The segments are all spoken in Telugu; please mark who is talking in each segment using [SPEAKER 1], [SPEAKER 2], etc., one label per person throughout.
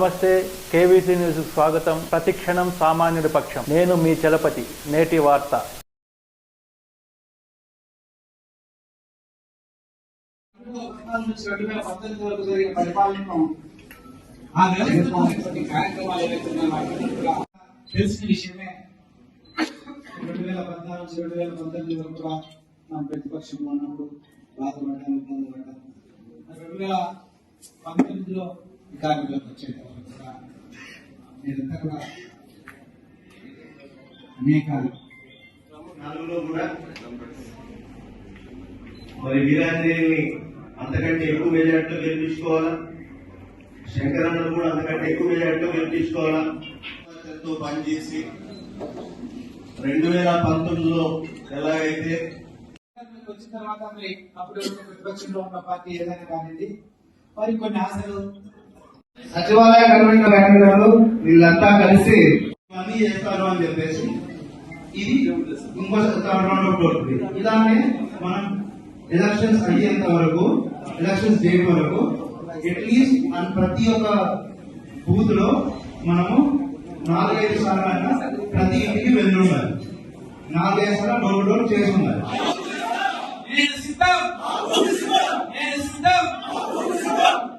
[SPEAKER 1] నమస్తే కేవీసీ న్యూస్ స్వాగతం. ప్రతిక్షణం సామాన్యుడి పక్షం. నేను మీ చలపతి. నేటి వార్త.
[SPEAKER 2] తెలిసిన విషయమే రెండు వేల పద్నాలుగు రెండు వేల పంతొమ్మిది వరకు కూడా మనం ప్రతిపక్షంలో ఉన్నప్పుడు ఇబ్బంది రెండు వేల పంతొమ్మిదిలో అధికారంలోకి వచ్చేటప్పుడు కూడా మీరంతా కూడా అనేక
[SPEAKER 3] నాలుగులో కూడా మరి వీరాంజనేయుని అంతకంటే ఎక్కువ మెజార్టీలో గెలిపించుకోవాలా? శంకరన్నను కూడా అంతకంటే ఎక్కువ మెజార్టీలో గెలిపించుకోవాలా? తో పనిచేసి రెండు వేల పంతొమ్మిదిలో ఎలాగైతే
[SPEAKER 2] వచ్చిన తర్వాత మరి అప్పుడు ప్రతిపక్షంలో ఉన్న పార్టీ ఏదైనా కానివ్వండి మరి కొన్ని ఆశలు
[SPEAKER 4] సచివాలయ కన్వీనర్ కన్వీనర్లు వీళ్ళంతా కలిసి
[SPEAKER 3] పని చేస్తారు అని చెప్పేసి ఇది ఇంకో అవుతుంది ఇలానే మనం ఎలక్షన్స్ అయ్యేంత వరకు ఎలక్షన్స్ డేట్ వరకు అట్లీస్ట్ ప్రతి ఒక్క బూత్లో మనము నాలుగైదు సార్లు ప్రతి ఇంటికి వెళ్ళి ఉండాలి. నాలుగైదు సార్లు డోర్ డోర్ చేసి ఉండాలి
[SPEAKER 2] నేను సిద్ధం నేను సిద్ధం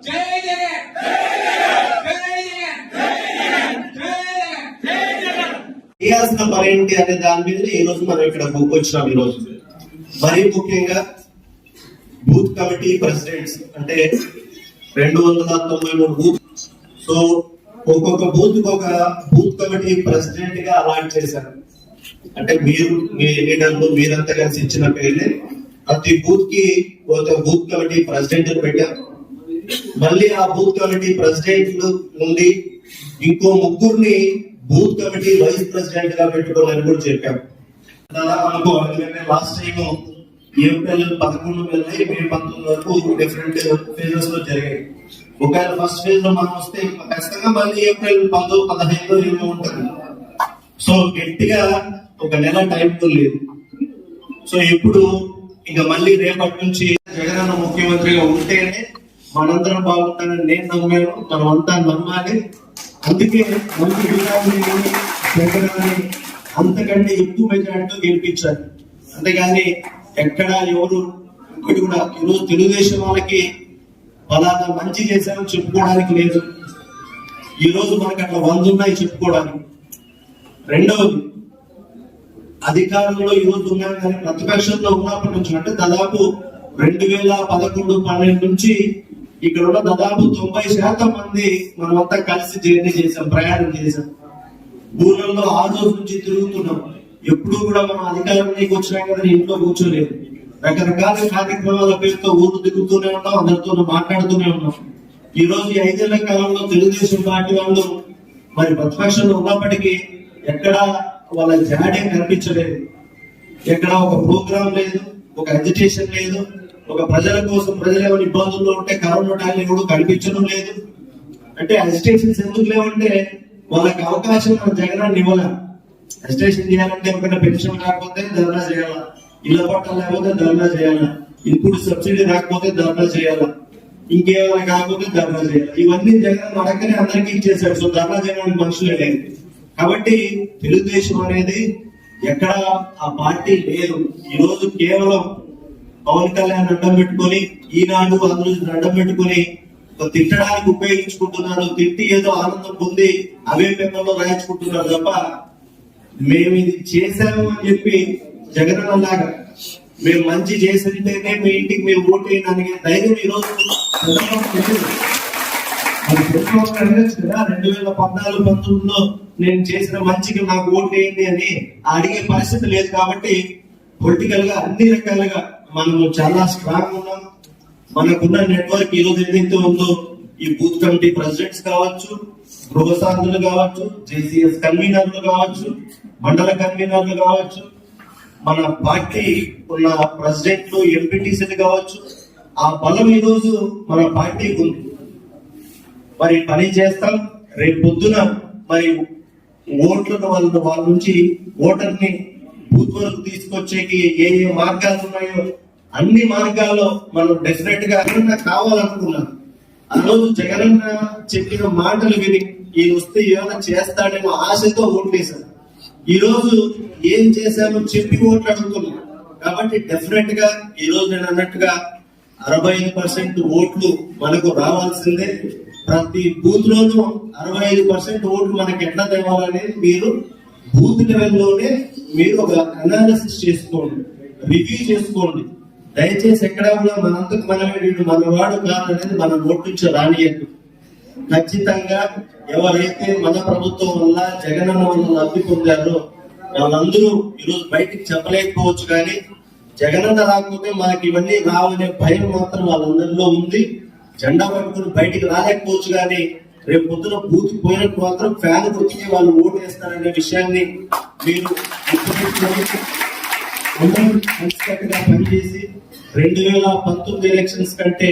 [SPEAKER 2] జై జగన్ జై జగన్ జై జగన్
[SPEAKER 5] చేయాల్సిన పని ఏంటి అనే దాని మీద ఈ రోజు మనం ఇక్కడ వచ్చినాం ఈ రోజు. మరీ ముఖ్యంగా బూత్ కమిటీ ప్రెసిడెంట్స్ అంటే రెండు వందల తొంభై మూడు బూత్. సో ఒక్కొక్క బూత్ ఒక బూత్ కమిటీ ప్రెసిడెంట్గా అలాట్ చేశారు. అంటే మీరు మీ లీడర్లు మీరంతా కలిసి ఇచ్చిన పేర్లే. ప్రతి బూత్కి ఒక బూత్ కమిటీ ప్రెసిడెంట్ పెట్టారు. మళ్ళీ ఆ బూత్ కమిటీ ప్రెసిడెంట్ నుండి ఇంకో ముగ్గురిని బూత్ కమిటీ వైస్ ప్రెసిడెంట్గా పెట్టుకోవాలని కూడా చెప్పాం. దాదాపు మనకు లాస్ట్ టైం ఏప్రిల్ పదకొండు వెళ్ళి మే పంతొమ్మిది వరకు డిఫరెంట్ ఫేజెస్లో జరిగాయి. ఒకవేళ ఫస్ట్ ఫేజ్లో మనం వస్తే ఖచ్చితంగా మళ్ళీ ఏప్రిల్ పంతొమ్మిది పదహైదు ఏమో ఉంటుంది. సో గట్టిగా ఒక నెల టైం లేదు. సో ఇప్పుడు ఇంకా మళ్ళీ రేపటి నుంచి జగనన్న ముఖ్యమంత్రిగా ఉంటేనే మనందరం బాగుంటానని నేను నమ్మాను. మనం అంతా నమ్మాలి. అందుకే మంచి విధానాన్ని అంతకంటే ఎక్కువ మెజార్టీతో గెలిపించారు అంతేగాని ఎక్కడ ఎవరు ఇంకోటి కూడా ఈరోజు తెలుగుదేశం వాళ్ళకి పలానా మంచి చేశామని చెప్పుకోవడానికి లేదు. ఈరోజు మనకు అట్లా వంద ఉన్నాయి చెప్పుకోవడానికి. రెండవది అధికారంలో ఈ రోజు ఉన్నాం కానీ ప్రతిపక్షంలో ఉన్నప్పటి నుంచి అంటే దాదాపు రెండు వేల పదకొండు పన్నెండు నుంచి ఇక్కడ ఉన్న దాదాపు తొంభై శాతం మంది మనమంతా కలిసి జర్నీ చేసాం ప్రయాణం చేసాం ఊళ్ళల్లో ఆ రోజు నుంచి తిరుగుతున్నాం. ఎప్పుడు కూడా మనం అధికారంలోకి వచ్చినా కదా ఇంట్లో కూర్చోలేదు రకరకాల కార్యక్రమాల పేరుతో ఊరు తిరుగుతూనే ఉన్నాం అందరితో మాట్లాడుతూనే ఉన్నాం. ఈ రోజు ఐదేళ్ళ కాలంలో తెలుగుదేశం పార్టీ వాళ్ళు మరి ప్రతిపక్షంలో ఉన్నప్పటికీ ఎక్కడ వాళ్ళ జాడే కనిపించలేదు. ఎక్కడ ఒక ప్రోగ్రామ్ లేదు ఒక అజిటేషన్ లేదు. ఒక ప్రజల కోసం ప్రజలు ఏమైనా ఇబ్బందుల్లో ఉంటే కరోనా టైంలో కూడా కనిపించడం లేదు. అంటే అజిటేషన్స్ ఎందుకు లేవంటే వాళ్ళకి అవకాశం మన జగనాన్ని ఇవ్వాల? అజిటేషన్ చేయాలంటే ఎవరికైనా పెన్షన్ రాకపోతే ధర్నా చేయాలా? ఇళ్ళ పట్టాలు లేకపోతే ధర్నా చేయాలా? ఇప్పుడు సబ్సిడీ రాకపోతే ధర్నా చేయాలా? ఇంకేమైనా కాకపోతే ధర్నా చేయాలి? ఇవన్నీ జగన్ అడగనే అందరికీ ఇచ్చేసాడు సో ధర్నా చేయడానికి మనుషులే లేదు కాబట్టి తెలుగుదేశం అనేది ఎక్కడ ఆ పార్టీ లేదు. ఈ రోజు కేవలం పవన్ కళ్యాణ్ అడ్డం పెట్టుకొని ఈనాడు అందులో అడ్డం పెట్టుకొని తిట్టడానికి ఉపయోగించుకుంటున్నారు తిట్టి ఏదో ఆనందం పొంది అవే పేపర్లో రాయించుకుంటున్నారు తప్ప మేము ఇది చేశాము అని చెప్పి జగనన్న లాగా మేము మంచి చేసింటేనే మీ ఇంటికి మీరు ఓటు వేయడానికి ధైర్యం ఈరోజు రెండు వేల పద్నాలుగు పంతొమ్మిదిలో నేను చేసిన మంచికి నాకు ఓటు వేయండి అని అడిగే పరిస్థితి లేదు కాబట్టి పొలిటికల్గా అన్ని రకాలుగా మనము చాలా స్ట్రాంగ్ ఉన్నాం. మనకున్న నెట్వర్క్ ఈ రోజు ఏదైతే ఉందో ఈ బూత్ కమిటీ ప్రెసిడెంట్స్ కావచ్చు గృహశాంతులు కావచ్చు జేసీఎస్ కన్వీనర్లు కావచ్చు మండల కన్వీనర్లు కావచ్చు మన పార్టీ ఉన్న ప్రెసిడెంట్లు ఎంపీటీసీలు కావచ్చు ఆ బలం ఈ రోజు మన పార్టీకి ఉంది. మరి పని చేస్తాం. రేపు పొద్దున మరి ఓట్లను వాళ్ళ వాళ్ళ నుంచి ఓటర్ని బూత్ వరకు తీసుకొచ్చేకి ఏ ఏ మార్గాలు ఉన్నాయో అన్ని మార్గాల్లో మనం డెఫినెట్గా ఏమన్నా కావాలనుకున్నాను ఆ రోజు జగనన్న చెప్పిన మాటలు విని ఈయన వస్తే ఏమైనా చేస్తాడేమో ఆశతో ఓట్లేశాను ఈ రోజు ఏం చేశామో చెప్పి ఓట్లు కాబట్టి డెఫినెట్గా ఈ రోజు నేను అన్నట్టుగా అరవై ఐదు పర్సెంట్ ఓట్లు మనకు రావాల్సిందే. ప్రతి బూత్ లోనూ అరవై ఐదు పర్సెంట్ ఓట్లు మనకి ఎట్లా తేవాలనేది మీరు బూత్ లెవెల్లోనే మీరు ఒక అనాలిసిస్ చేసుకోండి. రివ్యూ చేసుకోండి. దయచేసి ఎక్కడ కూడా మనంతకు మనమే వీడు మనవాడు కాదనేది మన నోటి నుంచి రానియద్దు ఖచ్చితంగా ఎవరైతే మన ప్రభుత్వం వల్ల జగనన్న వల్ల లబ్ధి పొందారో వాళ్ళందరూ ఈరోజు బయటికి చెప్పలేకపోవచ్చు కానీ జగనన్న రాకపోతే మనకి ఇవన్నీ రావనే భయం మాత్రం వాళ్ళందరిలో ఉంది. జెండా పట్టుకుని బయటికి రాలేకపోవచ్చు కానీ రేపు పొద్దున బూతికి పోయినట్టు మాత్రం ఫ్యాన్ గుర్తుకి వాళ్ళు ఓటు వేస్తారనే విషయాన్ని మీరు అందరం కలిసికట్టుగా పనిచేసి రెండు వేల పంతొమ్మిది ఎలక్షన్స్ కంటే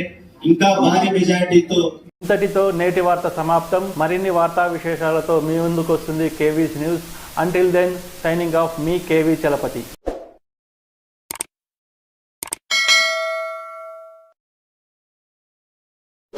[SPEAKER 5] ఇంకా భారీ మెజారిటీతో
[SPEAKER 1] ఇంతటితో నేటి వార్త సమాప్తం. మరిన్ని వార్తా విశేషాలతో మీ ముందుకు వస్తుంది KV's news. Until then signing off మీ కేవీ చలపతి.